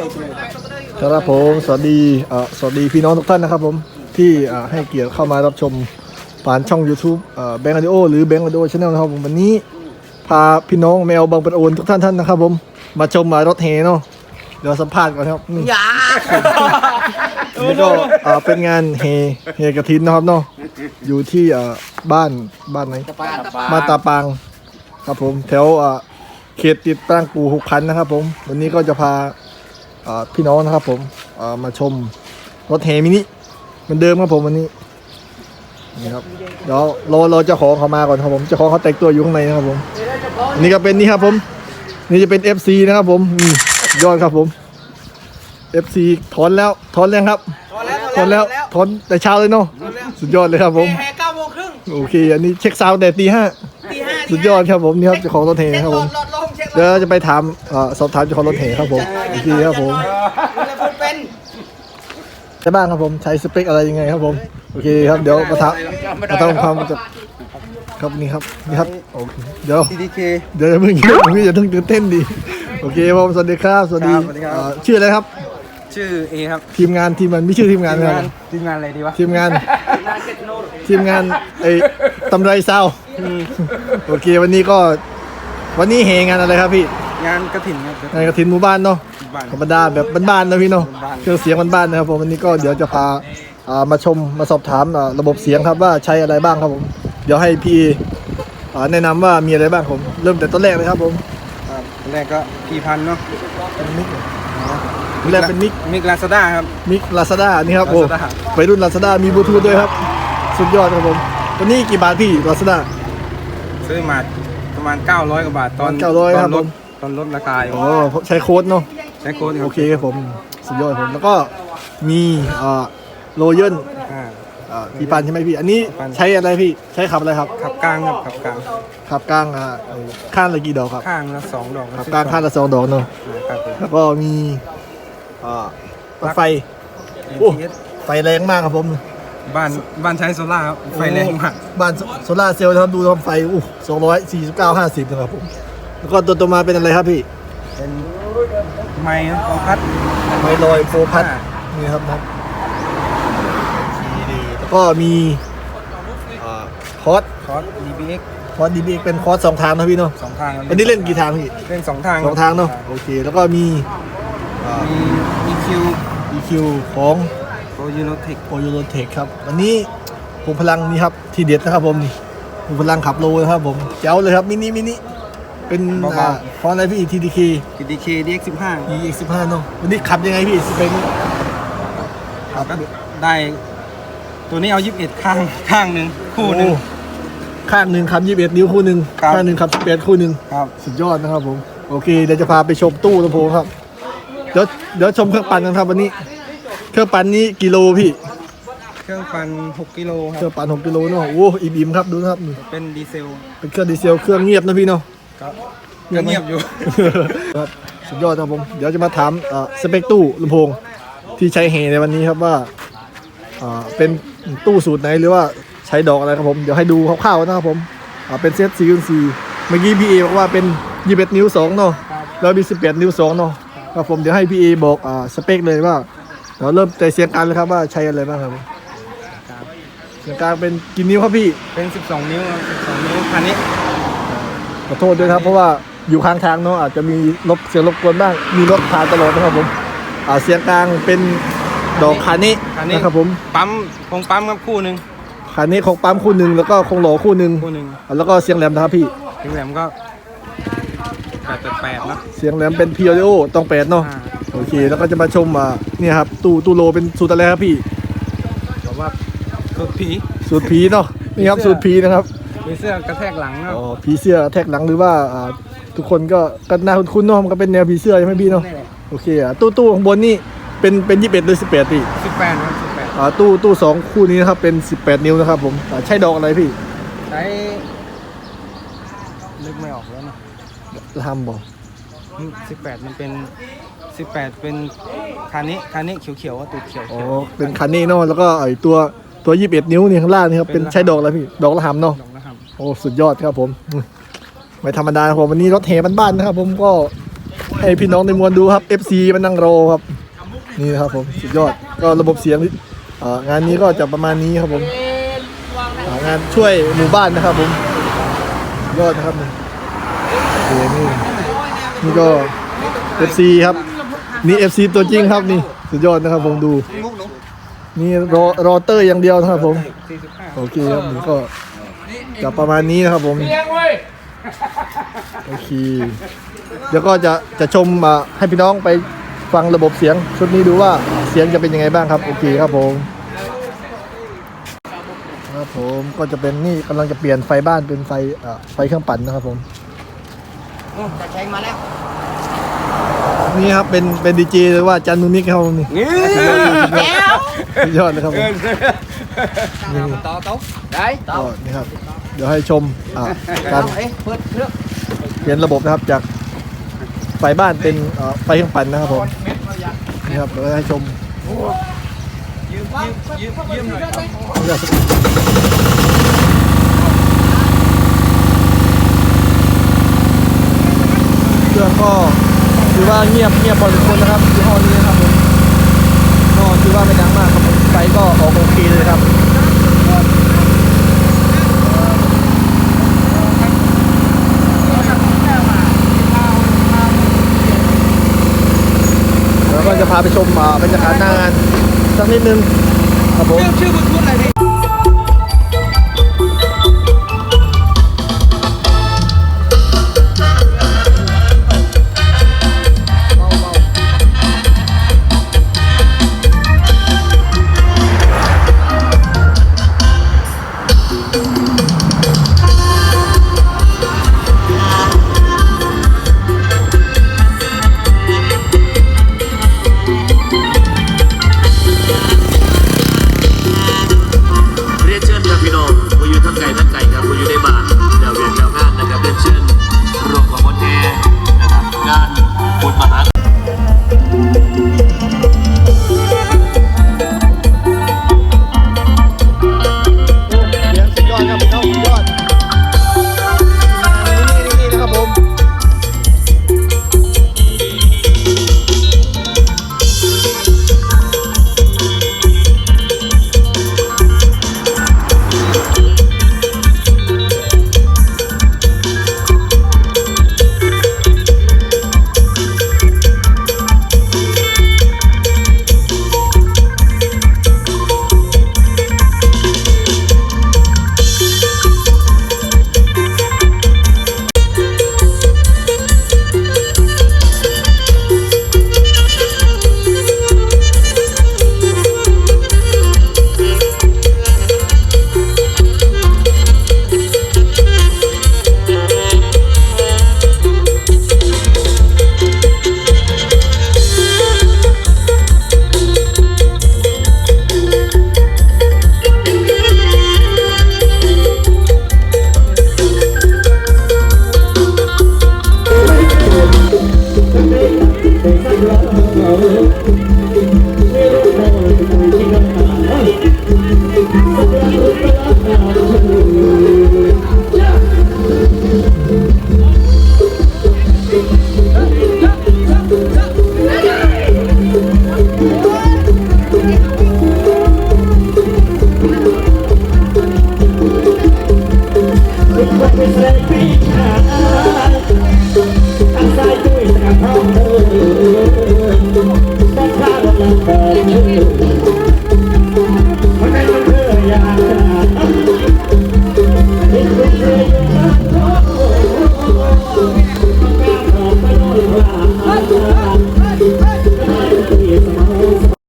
ครับผมสวัสดีเอ่อสวัสดีพี่น้องทุกท่านนะครับผมที่เอ่อให้เกียรติเข้ามารับชมผ่านช่อง YouTube แบงก์อ d ดิโอหรือแบงก์อ d ดิโอชาแนลนะครับผมวันนี้พาพี่น้องแมวบางปะโอนทุกท่านท่านนะครับผมมาชมมารถเฮเนาะเดี๋ยวสัมภาษณ์ก่อนครับนี่อย่านี่ก็เอ่อเป็นงานเฮเฮกระถินนะครับเนาะอยู่ที่เอ่อบ้านบ้านไหนมาตาปางครับผมแถวเอ่อเขตติดตั้งปูหุกพันนะครับผม วันนี้ก็จะพาเอ่อ พี่น้องนะครับผมเอ่อมาชมรถเฮมินิเหมือนเดิมครับผมวันนี้นี่ครับเดี๋ยวรอรอเจ้าของเขามาก่อนครับผมเจ้าของเขาแต่งตัวอยู่ข้างในนะครับผมอันนี่ก็เป็นนี่ครับผม นี่จะเป็น FC นะครับผมอืมยอดครับผม FC ถอนแล้วถอนแล้วครับพอแล้วถอนแล้วถอนแต่เช้าเลยเนาะสุดยอดเลยครับผมแห่เก้าโมงครึ่งโอเคอันนี้เช็คซาวด์แต่ตีห้าตีห้าสุดยอดครับผมนี่ครับเจ้าของรถเฮเช็คครับหลผอมดหลอดลม เช็คหลเดี๋ยวอดจะไปถามเอ่อสอบถามเจ้าของรถเฮครับผมโอเคครับผมดูแลพูดเป็นใช่บ้างครับผมใช้สเปคอะไรยังไงครับผมโอเคครับเดี๋ยวมาถามมาทำความจะครับนี่ครับนี่ครับโอเคเดี๋ยว TDK เดี๋ยวอย่าเพิ่งเยอะผมจะต้องตื่นเต้นดีโอเคครับผมสวัสดีครับสวัสดีครับสวัสดีครับ เอ่อชื่ออะไรครับ ชื่อเอครับทีมงานทีมมันไม่ชื่อทีมงานทีมนะคงารันบทีมงานอะไรดีวะทีมงานทีมงานไอ้ตำไรเศร้าโอเควันนี้ก็ วันนี้เฮงานอะไรครับพี่งานกระถิ่นครับงานกระถินหมู่บ้านเนาะบ้านธรรมดาแบบบ้านๆนะพี่เนาะบ้านๆเครื่องเสียงบ้านๆนะครับผมวันนี้ก็เดี๋ยวจะพาอ่ามาชมมาสอบถามอ่าระบบเสียงครับว่าใช้อะไรบ้างครับผม เดี๋ยวให้พี่อ่าแนะนำว่ามีอะไรบ้างผมเริ่มแต่ต้นแรกเลยครับผมครับอันแรกก็พีพันเนาะเป็นมิกอันแรกเป็นมิกมิกลาซาด้าครับ มิกลาซาด้านี่ครับโอ้ Lazada ไปรุ่นลาซาด้ามีบลูทูธด้วยครับ สุดยอดครับผมตัวนี้กี่บาทพี่ลาซาด้าซื้อมา ประมาณ 900กว่าบาทตอน900ตครัอบนลผดมตอนลดราคาอยู่อ๋อใช้โค้ดเนาะ ใช้โค้ดครัโอบเคครับผมสุดยอดผมแล้วก็มีอ่าโรเยนอ่าอ่า พี่ปันใช่ไหมพี่ อันนี้ปัน ใช้อะไรพี่ใช้ขับอะไรครับขับกลางครับขับกลางขับกลางอ่าเอ่อข้างละกี่ดอกครับข้างละสองดอกขับกลางข้างละสองดอกเนาะอ่าครับผม แล้วก็มีอ่าปลั๊กไฟ โอ้ ATS ไฟแรงมากครับผม บ้านบ้านใช้โซล่าครับไฟแรงมากบ้านโซล่าร์เซลล์นะครับดูทำไฟอู้สองร้อยสี่สิบเก้าห้าสิบนะครับผมแล้วก็ตัวต่อมาเป็นอะไรครับพี่เป็นไม้ของพัดไมลอยโฟพัดอ่านี่ครับนะแล้วก็มีอ่าคอร์สคอร์ส DBX คอร์สดีบีเป็นคอร์สสองทางนะพี่เนาะสองทางครับอันนี้เล่นกี่ทางพี่เล่นสองทางสองทางเนาะโอเคแล้วก็มีอ่ามี EQ EQ ของโปรยูโนเทคโอโยโรเทคครับวันนี้ผมพลังนี่ครับทีเด็ดนะครับผมนี่ผมพลังขับโลนะครับผมเจ้าเลยครับมินิมินิเป็นอ่าคอนอะไรพี่ TDK DK DX15 EX15 เนาะวันนี้ขับยังไงพี่สเปคนี้ครับก็ได้ตัวนี้เอา21ข้างข้างหนึ่งคู่หนึ่งโอ้ข้างหนึ่งขับ21นิ้วคู่หนึ่งครับข้างหนึ่งขับ18คู่หนึ่งครับสุดยอดนะครับผมโอเคเดี๋ยวจะพาไปชมตู้ลำโพงครับเดี๋ยวเดี๋ยวชมเครื่องปั่นกันครับวันนี้เค รื่องปั่นนี้กิโลพี่ เครื่องปั่น6กิโลคเครัรื่อบงปั่น6กิโลเนาะโอ้อิ่มๆครับดูนะครับนี่เป็นดีเซลเป็นเครื่องดีเซลเครื่องเงียบนะพี่เนาะ ครับเงียบไหม เงียบอยู่ ครับสุดยอดครับผมเดี๋ยวจะมาถามเอ่อสเปคตู้ลำโพงที่ใช้เฮในวันนี้ครับว่าอ่าเป็นตู้สูตรไหนหรือว่าใช้ดอกอะไรครับผม เดี๋ยวให้ดูคร่าวๆนะครับผมอ่าเป็นเซต4คูณ4เมื่อกี้พี่เอบอกว่าเป็น 21 นิ้ว2เนาะแล้วมี 18 นิ้ว2เนาะครับผมเดี๋ยวให้พี่เอบอกอ่าสเปคเลยว่า เดี๋ยวเริ่มใจเสียงกันเลยครับว่าใช้อะไรบ้างครับผมเสียงกลางเป็นกี่นิ้วครับพี่เป็น 12 นิ้วครับ12 นิ้วคันนี้ขอโทษด้วยครับ เพราะว่าอยู่ข้างทางเนาะอาจจะมีรบเสียงรบกวนบ้างมีรถผ่านตลอดนะครับผมอ่าเสียงกลางเป็นดอกคานิคันนี้นะครับผมปั๊มคงปั๊มครับคู่หนึ่งคานิของปั๊มคู่หนึ่งแล้วก็คงหล่อคู่หนึ่งคู่หนึ่งอ่าแล้วก็เสียงแหลมนะครับพี่ถึงแหลมก็888นะเสียงแหลมเป็นพีโอโอต้องแปดเนาะอ่า โอเคแล้วก็จะมาชมอ่าเนี่ยครับตู้ตู้โลเป็นสูตรอะไรครับพี่บอกว่าตัวผีสูตรผีเนาะนี่ครับสูตรผีนะครับมีเสื้อกระแทกหลังนะอ๋อผีเสื้อแท็กหลังหรือว่าอ่าทุกคนก็ก็น่าคุ้นๆเนาะมันก็เป็นแนวผีเสื้อใช่ไหมพี่เนาะนี่แหละโอเคอะตู้ตู้ข้างบนนี่เป็นเป็นยี่สิบเอ็ดหรือสิบแปดพี่18ครับอ่าตู้ตู้สองคู่นี้นะครับเป็น18นิ้วนะครับผมอ่าใช่ดอกอะไรพี่18ใช้นึกไม่ออกแล้วนะทำบอกอืม18มันเป็น 18เป็นคันนี้คันนี้เขียวๆอะตูดเขียวอ๋อๆเป็นคันนี้เนาะแล้วก็ไอตัวตัว21 นิ้วนี่ข้างล่างนี่ครับ เป็นใช่ดอกอะไรพี่ ดอกละหำเนาะ ดอกนะครับโอ้ สุดยอดครับผมอืมไม่ธรรมดาครับผม วันนี้รถเฮบ้านๆนะครับ ผมก็ให้พี่น้องในมวลดูครับ FC มันนั่งรอครับ นี่นะครับผมสุดยอดก็ระบบเสียงเอ่องานนี้ก็จะประมาณนี้ครับผมอ่างานช่วยหมู่บ้านนะครับผมสุดยอดนะครับนี่โอเคนี่นี่ก็ FC ครับ นี่ FC ตัวจริงครับนี่สุดยอดนะครับผมดูนี่รอรอเตอร์อย่างเดียวนะครับผมโอเคครับนี่ก็จะประมาณนี้นะครับผมโอเคเดี๋ยวก็จะจะชมอ่าให้พี่น้องไปฟังระบบเสียงชุดนี้ดูว่าเสียงจะเป็นยังไงบ้างครับโอเคครับผมครับผมก็จะเป็นนี่กำลังจะเปลี่ยนไฟบ้านเป็นไฟอ่าไฟเครื่องปั่นนะครับผมจะแข่งมาแล้ว นี่ครับเป็นเป็นดีเจหรือว่าจันนุนิกครับผมนี่นี่สุดยอดนะครับผมนี่ต่อโต๊ะได้ก็นี่ครับ เดี๋ยวให้ชมอ่าการเอ๊ะเปิดเครื่องเปลี่ยนระบบนะครับจากไฟบ้านเป็นเอ่อไฟเครื่องปั่นนะครับผมนี่ครับเดี๋ยวให้ชมยืมยืมยืมยืมหน่อยเครื่องก็ถือ ว่าเงียบเงียบพอสมควรนะครับยี่ห้อนี้นะครับผมก็ถือว่าไม่ดังมากครับผมไฟก็ออกโอเคเลยครับแล้วก็จะพาไปชมบรรยากาศหน้างานสักนิดนึงครับผม